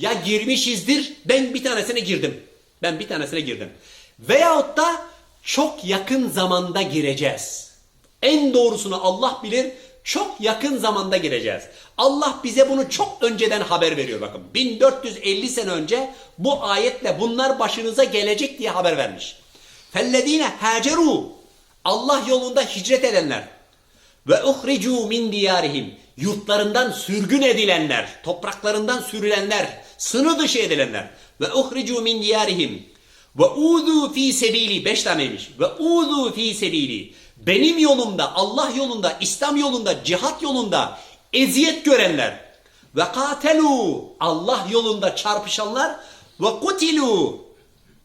Ya girmişizdir ben bir tanesine girdim. Ben bir tanesine girdim. Veyahut da çok yakın zamanda gireceğiz. En doğrusunu Allah bilir. Çok yakın zamanda gireceğiz. Allah bize bunu çok önceden haber veriyor bakın. 1450 sene önce bu ayetle bunlar başınıza gelecek diye haber vermiş. Fellezine haceru Allah yolunda hicret edenler ve uhricu min diyarihim yurtlarından sürgün edilenler, topraklarından sürülenler, sınır dışı edilenler. Ve uhricu min diyarihim. Ve uzu fi sebili beş taneymiş. Ve uzu fi sebili. Benim yolumda, Allah yolunda, İslam yolunda, cihat yolunda eziyet görenler. Ve katelu Allah yolunda çarpışanlar. Ve kutilu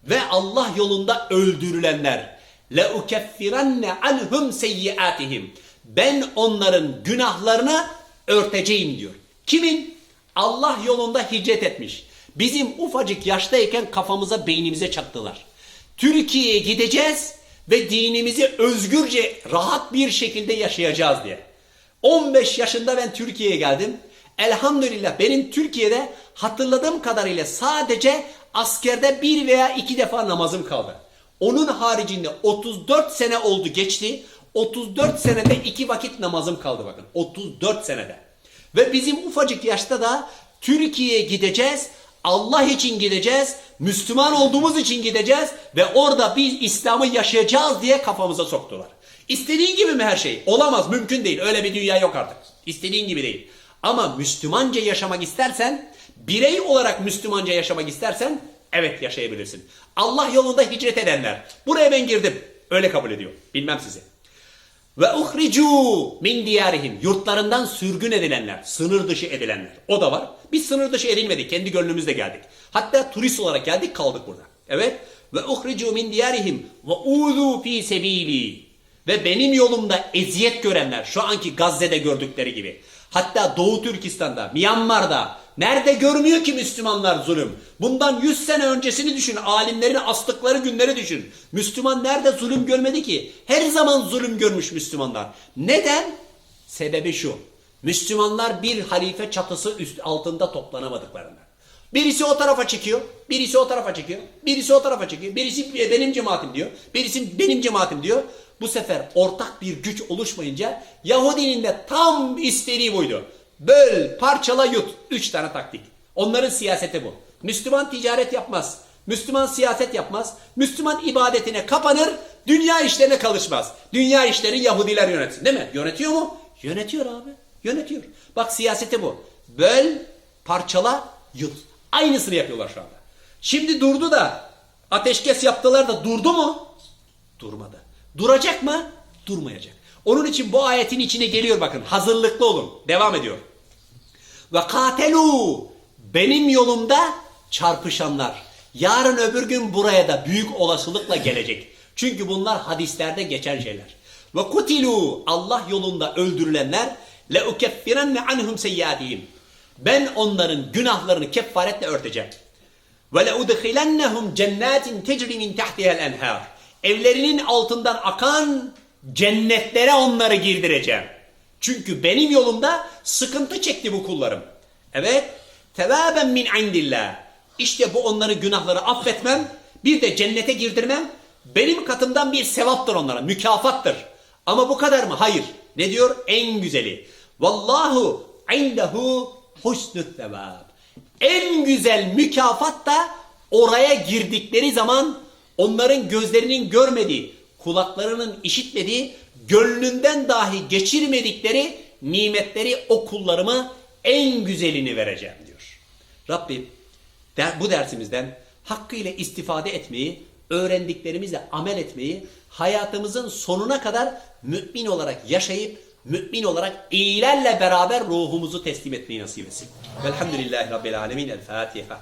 ve Allah yolunda öldürülenler. Le ukeffiranne anhum seyyiatihim. Ben onların günahlarını örteceğim diyor. Kimin? Allah yolunda hicret etmiş. Bizim ufacık yaştayken kafamıza beynimize çaktılar. Türkiye'ye gideceğiz ve dinimizi özgürce rahat bir şekilde yaşayacağız diye. 15 yaşında ben Türkiye'ye geldim. Elhamdülillah benim Türkiye'de hatırladığım kadarıyla sadece askerde bir veya iki defa namazım kaldı. Onun haricinde 34 sene oldu geçti. 34 senede iki vakit namazım kaldı bakın. 34 senede. Ve bizim ufacık yaşta da Türkiye'ye gideceğiz. Allah için gideceğiz. Müslüman olduğumuz için gideceğiz. Ve orada biz İslam'ı yaşayacağız diye kafamıza soktular. İstediğin gibi mi her şey? Olamaz, mümkün değil. Öyle bir dünya yok artık. İstediğin gibi değil. Ama Müslümanca yaşamak istersen, birey olarak Müslümanca yaşamak istersen, evet yaşayabilirsin. Allah yolunda hicret edenler. Buraya ben girdim. Öyle kabul ediyor. Bilmem sizi. Ve uhricu min diyarihim yurtlarından sürgün edilenler, sınır dışı edilenler. O da var. Biz sınır dışı edilmedik. Kendi gönlümüzle geldik. Hatta turist olarak geldik kaldık burada. Evet. Ve uhricu min diyarihim ve uzu fi sebili. Ve benim yolumda eziyet görenler şu anki Gazze'de gördükleri gibi. Hatta Doğu Türkistan'da, Myanmar'da nerede görmüyor ki Müslümanlar zulüm? Bundan 100 sene öncesini düşün. Alimlerin astıkları günleri düşün. Müslüman nerede zulüm görmedi ki? Her zaman zulüm görmüş Müslümanlar. Neden? Sebebi şu. Müslümanlar bir halife çatısı üst altında toplanamadıklarından. Birisi o tarafa çekiyor, birisi o tarafa çekiyor, birisi o tarafa çekiyor, birisi benim cemaatim diyor, birisi benim cemaatim diyor. Bu sefer ortak bir güç oluşmayınca Yahudinin de tam istediği buydu. Böl, parçala, yut. Üç tane taktik. Onların siyaseti bu. Müslüman ticaret yapmaz. Müslüman siyaset yapmaz. Müslüman ibadetine kapanır. Dünya işlerine kalışmaz. Dünya işleri Yahudiler yönetsin değil mi? Yönetiyor mu? Yönetiyor abi. Yönetiyor. Bak siyaseti bu. Böl, parçala, yut. Aynısını yapıyorlar şu anda. Şimdi durdu da ateşkes yaptılar da durdu mu? Durmadı. Duracak mı? Durmayacak. Onun için bu ayetin içine geliyor bakın. Hazırlıklı olun. Devam ediyor. Ve katelu benim yolumda çarpışanlar. Yarın öbür gün buraya da büyük olasılıkla gelecek. Çünkü bunlar hadislerde geçen şeyler. Ve kutilu Allah yolunda öldürülenler le ukeffirenne anhum seyyiatihim. Ben onların günahlarını kefaretle örteceğim. Ve le udkhilennehum cennetin tecri min tahtiha'l enhar. Evlerinin altından akan cennetlere onları girdireceğim. Çünkü benim yolumda sıkıntı çekti bu kullarım. Evet. Tevaben min indillah. İşte bu onların günahları affetmem, bir de cennete girdirmem benim katımdan bir sevaptır onlara, mükafattır. Ama bu kadar mı? Hayır. Ne diyor? En güzeli. Vallahu indehu husnü sevab. En güzel mükafat da oraya girdikleri zaman onların gözlerinin görmediği, kulaklarının işitmediği, gönlünden dahi geçirmedikleri nimetleri o kullarıma en güzelini vereceğim diyor. Rabbim bu dersimizden hakkıyla istifade etmeyi, öğrendiklerimizle amel etmeyi, hayatımızın sonuna kadar mümin olarak yaşayıp, mümin olarak iyilerle beraber ruhumuzu teslim etmeyi nasip etsin. Velhamdülillahi Rabbil Alemin. El Fatiha.